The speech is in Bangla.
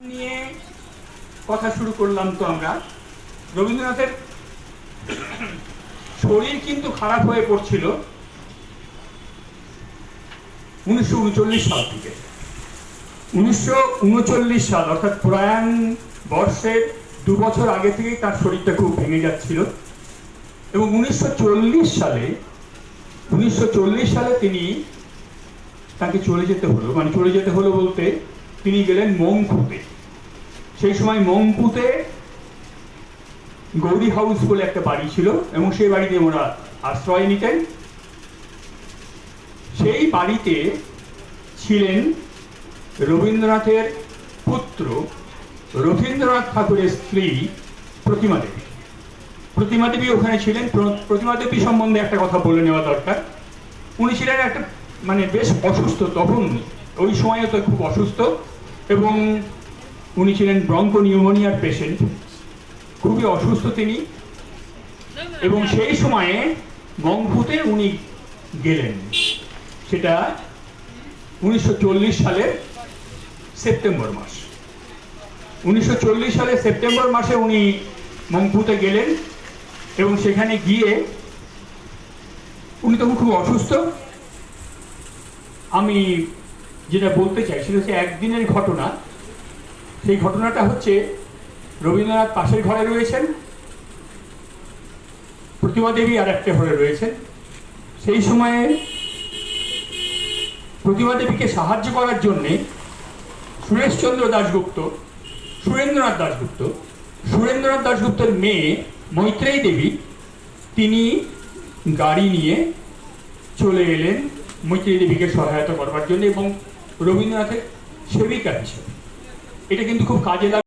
নিয়ে কথা শুরু করলাম তো আমরা। রবীন্দ্রনাথের শরীর কিন্তু খারাপ হয়ে পড়ছিল উনিশশো উনচল্লিশ সাল থেকে। উনিশশো উনচল্লিশ সাল, অর্থাৎ প্রয়াণ বর্ষের দু বছর আগে থেকেই তার শরীরটা খুব ভেঙে যাচ্ছিল। এবং উনিশশো চল্লিশ সালে, উনিশশো চল্লিশ সালে তিনি তাকে চলে যেতে হলো। মানে চলে যেতে হলো বলতে তিনি গেলেন মংকুতে। সেই সময় মংকুতে গৌরী হাউস বলে একটা বাড়ি ছিল, এবং সেই বাড়িতে ওরা আশ্রয় নিতেন। সেই বাড়িতে ছিলেন রবীন্দ্রনাথের পুত্র রবীন্দ্রনাথ ঠাকুরের স্ত্রী প্রতিমা দেবী। প্রতিমা দেবী ওখানে ছিলেন। প্র- প্রতিমা দেবী সম্বন্ধে একটা কথা বলে নেওয়া দরকার। উনি ছিলেন একটা মানে বেশ অসুস্থ তখন ওই সময়ে তো খুব অসুস্থ এবং উনি ছিলেন ব্রঙ্ক নিউমোনিয়ার পেশেন্ট। খুবই অসুস্থ তিনি। এবং সেই সময়ে মংপুতে উনি গেলেন। সেটা উনিশশো সালের সেপ্টেম্বর মাস। উনিশশো চল্লিশ সালে সেপ্টেম্বর মাসে উনি মংপুতে গেলেন এবং সেখানে গিয়ে উনি তখন খুব অসুস্থ। আমি যেটা বলতে চাই সেটা হচ্ছে একদিনের ঘটনা। সেই ঘটনাটা হচ্ছে রবীন্দ্রনাথ পাশের ঘরে রয়েছেন, প্রতিমা দেবী আর একটা ঘরে রয়েছেন। সেই সময়ে প্রতিমা দেবীকে সাহায্য করার জন্যে সুরেশচন্দ্র দাশগুপ্ত, সুরেন্দ্রনাথ দাশগুপ্ত, সুরেন্দ্রনাথ দাশগুপ্তের মেয়ে মৈত্রেয়ী দেবী, তিনি গাড়ি নিয়ে চলে এলেন মৈত্রেয়ী দেবীকে সহায়তা করবার জন্য এবং রবীন্দ্রনাথের সেবিকা হিসেবে। এটা কিন্তু খুব কাজে লাগে